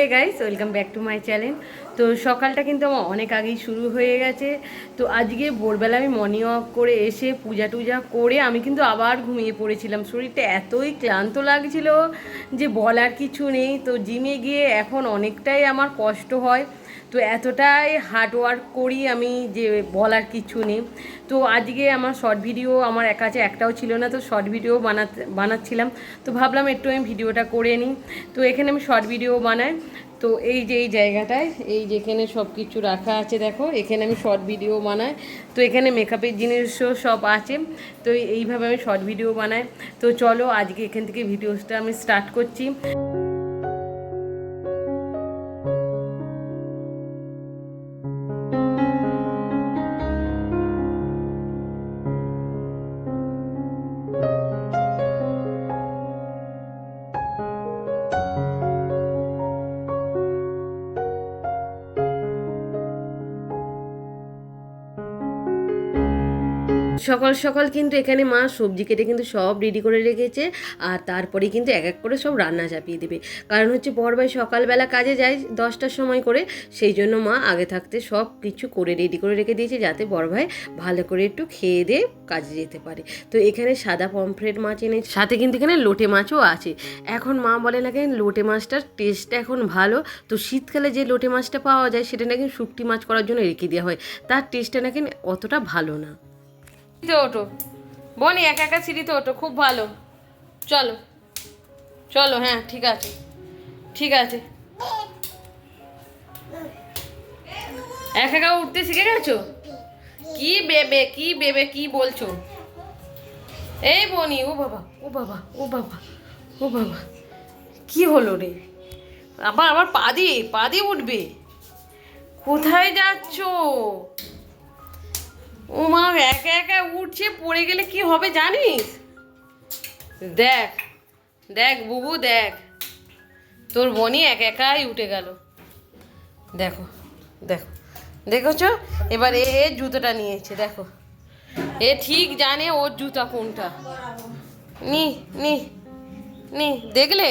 Hey guys welcome back to my channel তো সকালটা কিন্তু আমার অনেক আগেই শুরু হয়ে গেছে। তো আজকে ভোরবেলা আমি মর্নিং ওয়াক করে এসে পূজা টুজা করে আমি কিন্তু আবার ঘুমিয়ে পড়েছিলাম। শরীরটা এতই ক্লান্ত লাগছিল যে বলার কিছু নেই। তো জিমে গিয়ে এখন অনেকটাই আমার কষ্ট হয়। তো এতটাই হার্ড ওয়ার্ক করি আমি যে বলার কিছু নেই। তো আজকে আমার শর্ট ভিডিও আমার এক কাছে একটাও ছিল না, তো শর্ট ভিডিও বানাতে, বানাচ্ছিলাম। তো ভাবলাম একটু আমি ভিডিওটা করে নিই। তো এখানে আমি শর্ট ভিডিও বানাই। তো এই যে এই জায়গাটায়, এই যেখানে সব কিছু রাখা আছে দেখো, এখানে আমি শর্ট ভিডিও বানাই। তো এখানে মেকআপের জিনিসও সব আছে। তো এইভাবে আমি শর্ট ভিডিও বানাই। তো চলো আজকে এখান থেকে ভিডিওসটা আমি স্টার্ট করছি। সকাল সকাল কিন্তু এখানে মা সবজি কেটে কিন্তু সব রেডি করে রেখেছে, আর তারপরে কিন্তু এক এক করে সব রান্না চাপিয়ে দেবে। কারণ হচ্ছে বড়ভাই সকালবেলা কাজে যায় দশটার সময় করে, সেই জন্য মা আগে থাকতে সব কিছু করে রেডি করে রেখে দিয়েছে যাতে বড়ভাই ভালো করে একটু খেয়ে দিয়ে কাজে যেতে পারে। তো এখানে সাদা পমফ্রেট মাছ এনে সাথে কিন্তু এখানে লোটে মাছও আছে। এখন মা বলে নাকি লোটে মাছটার টেস্টটা এখন ভালো, তো শীতকালে যে লোটে মাছটা পাওয়া যায় সেটা নাকি শুকটি মাছ করার জন্য রেখে দেওয়া হয়, তার টেস্টটা নাকি অতটা ভালো না। সিঁড়িতে ওঠো। বনি, একা একা সিঁড়িতে ওঠো, খুব ভালো। চলো। চলো হ্যাঁ ঠিক আছে। ঠিক আছে। একা একা উঠতে শিখে গেছো? কি বেবে কি বেবে, কি বলছো? এই বনি, ও বাবা ও বাবা ও বাবা ও বাবা। কি হলো রে? আবার আবার পা দিয়ে পা দিয়ে উঠবে? কোথায় যাচ্ছো? ও মা একা একা উঠছে, পড়ে গেলে কি হবে জানিস? দেখ দেখ বুবু, দেখ। তোর বনি এক একাই উঠে গেল। দেখো দেখো, দেখেছ? এবার এ জুতোটা নিয়েছে, দেখো। এ ঠিক জানে ওর জুতা কোনটা। নি নি নি, দেখলে?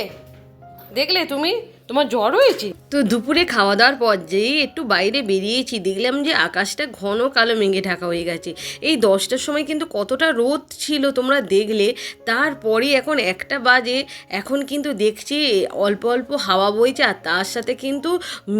দেখলে তুমি? তোমার জ্বর হয়েছে? তো দুপুরে খাওয়া দাওয়ার পর যেই একটু বাইরে বেরিয়েছি, দেখলাম যে আকাশটা ঘন কালো মেঘে ঢাকা হয়ে গেছে। এই দশটার সময় কিন্তু কতটা রোদ ছিল তোমরা দেখলে, তারপরে এখন একটা বাজে, এখন কিন্তু দেখছি অল্প অল্প হাওয়া বইছে আর তার সাথে কিন্তু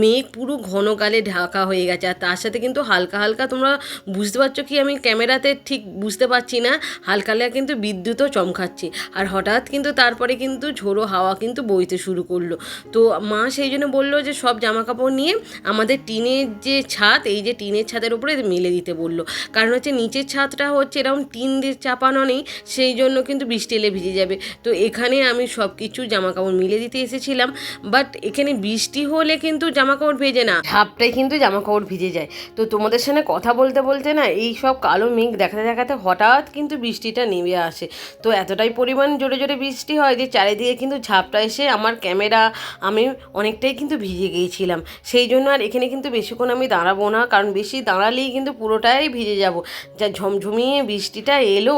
মেঘ পুরো ঘন কালে ঢাকা হয়ে গেছে। আর তার সাথে কিন্তু হালকা হালকা তোমরা বুঝতে পারছ কি আমি ক্যামেরাতে ঠিক বুঝতে পারছি না, হালকা হালকা কিন্তু বিদ্যুৎও চমকাচ্ছে। আর হঠাৎ কিন্তু তারপরে কিন্তু ঝোড়ো হাওয়া কিন্তু বইতে শুরু করল। তো মা সেই জন্য বলল যে সব জামা কাপড় নিয়ে আমাদের টিনের যে ছাদ, এই যে টিনের ছাদের উপরে মেলে দিতে বলল। কারণ হচ্ছে নিচের ছাদটা হচ্ছে এরকম টিন দিয়ে চাপানো নেই, সেই জন্য কিন্তু বৃষ্টি এলে ভিজে যাবে। তো এখানে আমি সব কিছু জামা কাপড় মিলে দিতে এসেছিলাম বাট এখানে বৃষ্টি হলে কিন্তু জামা কাপড় ভেজে না। ঝাপটাই কিন্তু জামা কাপড় ভিজে যায়। তো তোমাদের সাথে কথা বলতে বলতে না, এই সব কালো মেঘ দেখাতে দেখাতে হঠাৎ কিন্তু বৃষ্টিটা নেমে আসে। তো এতটাই পরিমাণ জোরে জোরে বৃষ্টি হয় যে চারিদিকে কিন্তু ঝাপটা এসে আমার ক্যামেরা, আমি অনেকটাই কিন্তু ভিজে গিয়েছিলাম। সেই জন্য আর এখানে কিন্তু বেশিক্ষণ আমি দাঁড়াবো না, কারণ বেশি দাঁড়ালেই কিন্তু পুরোটাই ভিজে যাব। যা ঝমঝমিয়ে বৃষ্টিটা এলো,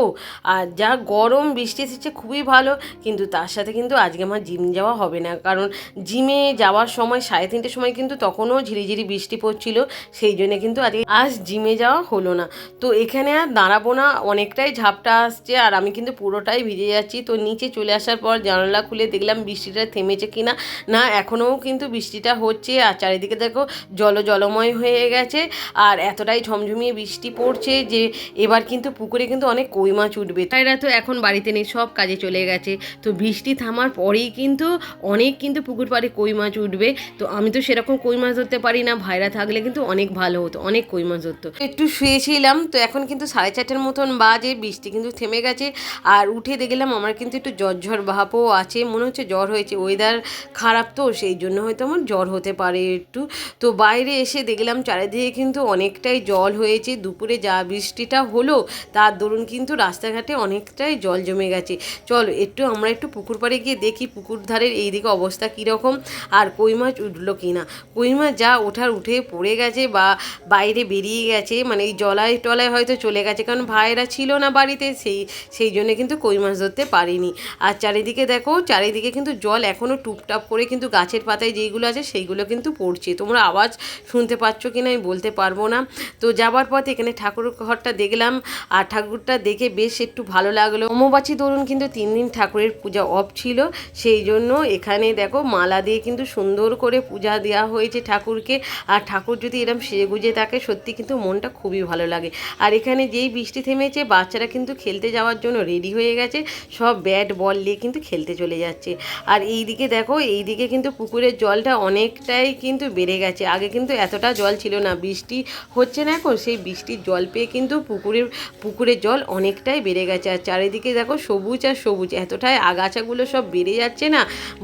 আর যা গরম বৃষ্টি এসেছে খুবই ভালো, কিন্তু তার সাথে কিন্তু আজকে আমার জিম যাওয়া হবে না। কারণ জিমে যাওয়ার সময়, সাড়ে তিনটের সময় কিন্তু তখনও ঝিরিঝিরি বৃষ্টি পড়ছিল, সেই জন্য কিন্তু আজকে আজ জিমে যাওয়া হলো না। তো এখানে আর দাঁড়াবো না, অনেকটাই ঝাপটা আসছে, আর আমি কিন্তু পুরোটাই ভিজে যাচ্ছি। তো নিচে চলে আসার পর জানালা খুলে দেখলাম বৃষ্টিটা থেমেছে কিনা। না, এখনও কিন্তু বৃষ্টিটা হচ্ছে আর চারিদিকে দেখো জল জলময় হয়ে গেছে আর এতটাই ঝমঝমিয়ে বৃষ্টি পড়ছে যে এবার কিন্তু পুকুরে কিন্তু অনেক কই মাছ উঠবে। তাইরা তো এখন বাড়িতে নেই, সব কাজে চলে গেছে। তো বৃষ্টি থামার পরেই কিন্তু অনেক কিন্তু পুকুর পাড়ে কই মাছ উঠবে। তো আমি তো সেরকম কই মাছ ধরতে পারি না, ভাইরা থাকলে কিন্তু অনেক ভালো হতো, অনেক কই মাছ ধরতো। একটু শুয়েছিলাম, তো এখন কিন্তু সাড়ে চারটের মতন বাজে, বৃষ্টি কিন্তু থেমে গেছে। আর উঠে দেখলাম আমার কিন্তু একটু জ্বর ভাবও আছে, মনে হচ্ছে জ্বর হয়েছে ওয়েদার খারাপ তো, সেই জন্য হয়তো আমার জ্বর হতে পারে একটু। তো বাইরে এসে দেখলাম চারিদিকে কিন্তু অনেকটাই জল হয়েছে, দুপুরে যা বৃষ্টিটা হলো তার দরুন কিন্তু রাস্তাঘাটে অনেকটাই জল জমে গেছে। চলো একটু আমরা একটু পুকুর পাড়ে গিয়ে দেখি পুকুর ধারের এইদিকে অবস্থা কীরকম আর কই মাছ উঠল কি না কই মাছ যা ওঠার উঠে পড়ে গেছে বা বাইরে বেরিয়ে গেছে মানে এই জলায় টলায় হয়তো চলে গেছে, কারণ ভাইরা ছিল না বাড়িতে সেই সেই জন্য কিন্তু কই মাছ ধরতে পারিনি। আর চারিদিকে দেখো, চারিদিকে কিন্তু জল এখনও টুপটাপ করে কিন্তু গাছের পাতায় যেইগুলো আছে সেইগুলো কিন্তু পড়ছে। তোমরা আওয়াজ শুনতে পাচ্ছ কি না আমি বলতে পারব না। তো যাবার পথে এখানে ঠাকুর ঘরটা দেখলাম, আর ঠাকুরটা দেখে বেশ একটু ভালো লাগল। অম্বুবাচী ধরুন কিন্তু তিন দিন ঠাকুরের পূজা অফ ছিল, সেই জন্য এখানে দেখো মালা দিয়ে কিন্তু সুন্দর করে পূজা দেওয়া হয়েছে ঠাকুরকে। আর ঠাকুর যদি এরম সেজে গুজে থাকে, সত্যি কিন্তু মনটা খুবই ভালো লাগে। আর এখানে যেই বৃষ্টি থেমেছে, বাচ্চারা কিন্তু খেলতে যাওয়ার জন্য রেডি হয়ে গেছে। সব ব্যাট বল নিয়ে কিন্তু খেলতে চলে যাচ্ছে। আর এই দিকে দেখো এই দিকে কিন্তু পুকুরের জলটা অনেকটাই কিন্তু বেড়ে গেছে। আগে কিন্তু এতটা জল ছিল না, বৃষ্টি হচ্ছে না এখন, সেই বৃষ্টির জল পেয়ে কিন্তু পুকুরের পুকুরের জল অনেকটাই বেড়ে গেছে। আর চারিদিকে দেখো সবুজ আর সবুজ, এতটাই আগাছাগুলো সব বেড়ে যাচ্ছে না,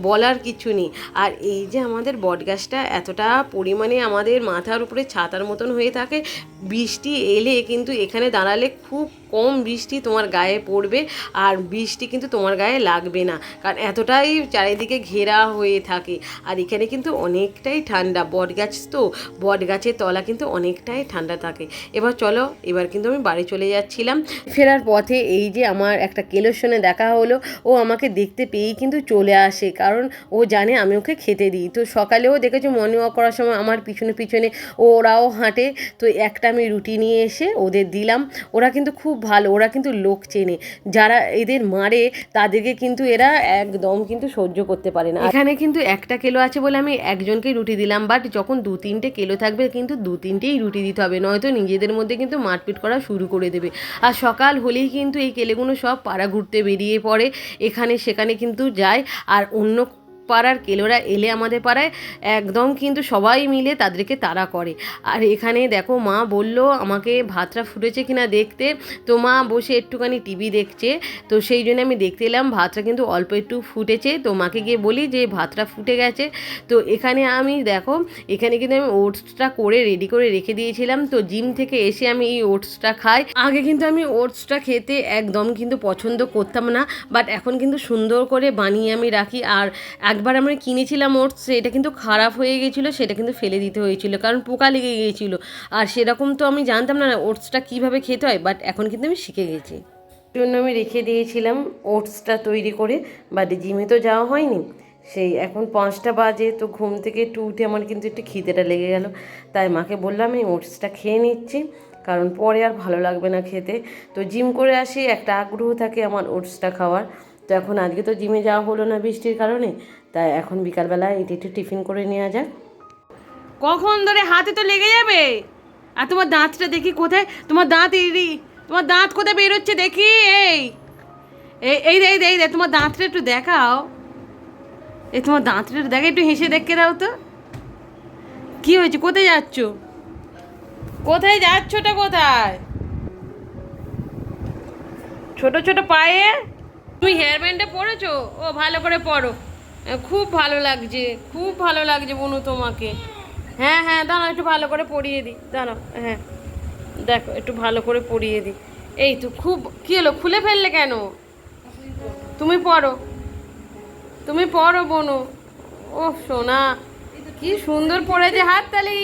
বলার কিছু নেই। আর এই যে আমাদের বটগাছটা এতটা পরিমাণে আমাদের মাথার উপরে ছাতার মতন হয়ে থাকে, বৃষ্টি এলে কিন্তু এখানে দাঁড়ালে খুব কম বৃষ্টি তোমার গায়ে পড়বে আর বৃষ্টি কিন্তু তোমার গায়ে লাগবে না। কারণ এতটাই চারিদিকে ঘেরা হয়ে থাকে। আর এখানে কিন্তু অনেকটাই ঠান্ডা। বটগাছ তো, বটগাছের তলা কিন্তু অনেকটাই ঠান্ডা থাকে। এবার চলো, এবার কিন্তু আমি বাড়ি চলে যাচ্ছিলাম। ফেরার পথে এই যে আমার একটা কেলোর সঙ্গে দেখা হলো, ও আমাকে দেখতে পেয়েই কিন্তু চলে আসে। কারণ ও জানে আমি ওকে খেতে দিই। তো সকালেও দেখেছ মর্নিং ওয়াক করার সময় আমার পিছনে পিছনে ওরাও হাঁটে। তো একটা আমি রুটি নিয়ে এসে ওদের দিলাম। ওরা কিন্তু খুব ভালো, ওরা কিন্তু লোক চেনে। যারা এদের মারে, তাদেরকে কিন্তু এরা একদম কিন্তু সহ্য করতে পারে না। এখানে কিন্তু একটা কেলো আছে বলে আমি একজনকেই রুটি দিলাম বাট যখন দু তিনটে কেলো থাকবে, কিন্তু দু তিনটেই রুটি দিতে হবে, নয়তো নিজেদের মধ্যে কিন্তু মারপিট করা শুরু করে দেবে। আর সকাল হলেই কিন্তু এই কেলেগুলো সব পাড়া ঘুরতে বেরিয়ে পড়ে, এখানে সেখানে কিন্তু যায়। আর অন্য পাড়ার কেলোরা এলে আমাদের পাড়ায়, একদম কিন্তু সবাই মিলে তাদেরকে তাড়া করে। আর এখানে দেখো মা বলল, আমাকে ভাতটা ফুটেছে কিনা দেখতে? তো মা বসে একটুখানি টিভি দেখছে। তো সেই জন্য আমি দেখতে এলাম, ভাতটা কিন্তু অল্প একটু ফুটেছে। তো মাকে গিয়ে বলি যে, ভাতটা ফুটে গেছে। তো এখানে আমি দেখো, এখানে কিন্তু আমি ওটসটা করে রেডি করে রেখে দিয়েছিলাম। তো জিম থেকে এসে আমি এই ওটসটা খাই। আগে কিন্তু আমি ওটসটা খেতে একদম কিন্তু পছন্দ করতাম না, বাট এখন কিন্তু সুন্দর করে বানিয়ে আমি রাখি। আর একবার আমরা কিনেছিলাম ওটস এটা কিন্তু খারাপ হয়ে গেছিল, সেটা কিন্তু ফেলে দিতে হয়েছিল, কারণ পোকা লেগে গিয়েছিল আর সেরকম তো আমি জানতাম না ওটসটা কীভাবে খেতে হয় বাট এখন কিন্তু আমি শিখে গেছি। জন্য আমি রেখে দিয়েছিলাম ওটসটা তৈরি করে বাট জিমে তো যাওয়া হয়নি। সেই এখন পাঁচটা বাজে, তো ঘুম থেকে একটু উঠে আমার কিন্তু একটু খিদেটা লেগে গেল। তাই মাকে বললাম আমি ওটসটা খেয়ে নিচ্ছি, কারণ পরে আর ভালো লাগবে না খেতে। তো জিম করে আসি, একটা আগ্রহ থাকে আমার ওটসটা খাওয়ার। তো এখন আজকে তো জিমে যাওয়া হলো না বৃষ্টির কারণে তাই এখন বিকালবেলা এটি একটু টিফিন করে নেওয়া যাক। কখন ধরে হাতে তো লেগে যাবে? আর তোমার দাঁতটা দেখি কোথায়? তোমার দাঁত এই তোমার দাঁত কোথায় বেরোচ্ছে দেখি এই। এই এই এই দে, তোমার দাঁতটা একটু দেখাও। এই তোমার দাঁতটা দেখে একটু হেসে দেখে দাও তো। কি হয়েছে? কোথায় যাচ্ছ? কোথায় যাচ্ছটা কোথায়? ছোট ছোট পায়ে? তুমি হেয়ার ব্যান্ডে পরেছো ও ভালো করে আহ, খুব ভালো লাগছে, খুব ভালো লাগছে বনু তোমাকে। হ্যাঁ হ্যাঁ দাঁড়াও, একটু ভালো করে পড়িয়ে দিই, দাঁড়াও হ্যাঁ। দেখো, একটু ভালো করে পড়িয়ে দিই। এই তো খুব, কী হলো, খুলে ফেললে কেন? তুমি পড়ো। তুমি পড়ো বনু। ও সোনা, কি সুন্দর পড়েছে হাততালি।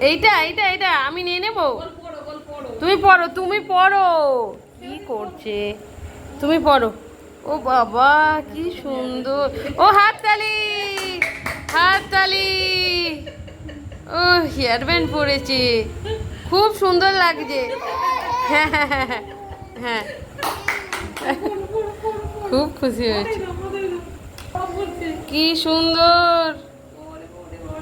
এইটা এইটা এইটা, আমি নিয়ে নেব? তুমি পড়ো তুমি পড়ো। কি করছে? তুমি পড়ো। ও বাবা, কি সুন্দর। ও, হাততালি হাততালি। ও হেয়ার ব্যান্ড পরেছে। খুব সুন্দর লাগছে। হ্যাঁ হ্যাঁ। খুব খুশি হয়েছে। কি সুন্দর।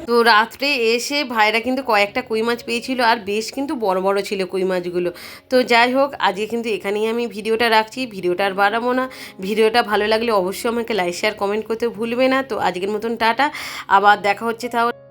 তো রাত্রে এসে ভাইরা কিন্তু কয়েকটা কুই মাছ পেয়েছিল আর বেশ কিন্তু বড় বড় ছিল কই মাছগুলো। তো যাই হোক, আজকে কিন্তু এখানেই আমি ভিডিওটা রাখছি, ভিডিওটা আর বাড়াবো না। ভিডিওটা ভালো লাগলে অবশ্যই আমাকে লাইক, শেয়ার, কমেন্ট করতে ভুলবে না। তো আজকের মতন টাটা, আবার দেখা হচ্ছে তাহলে।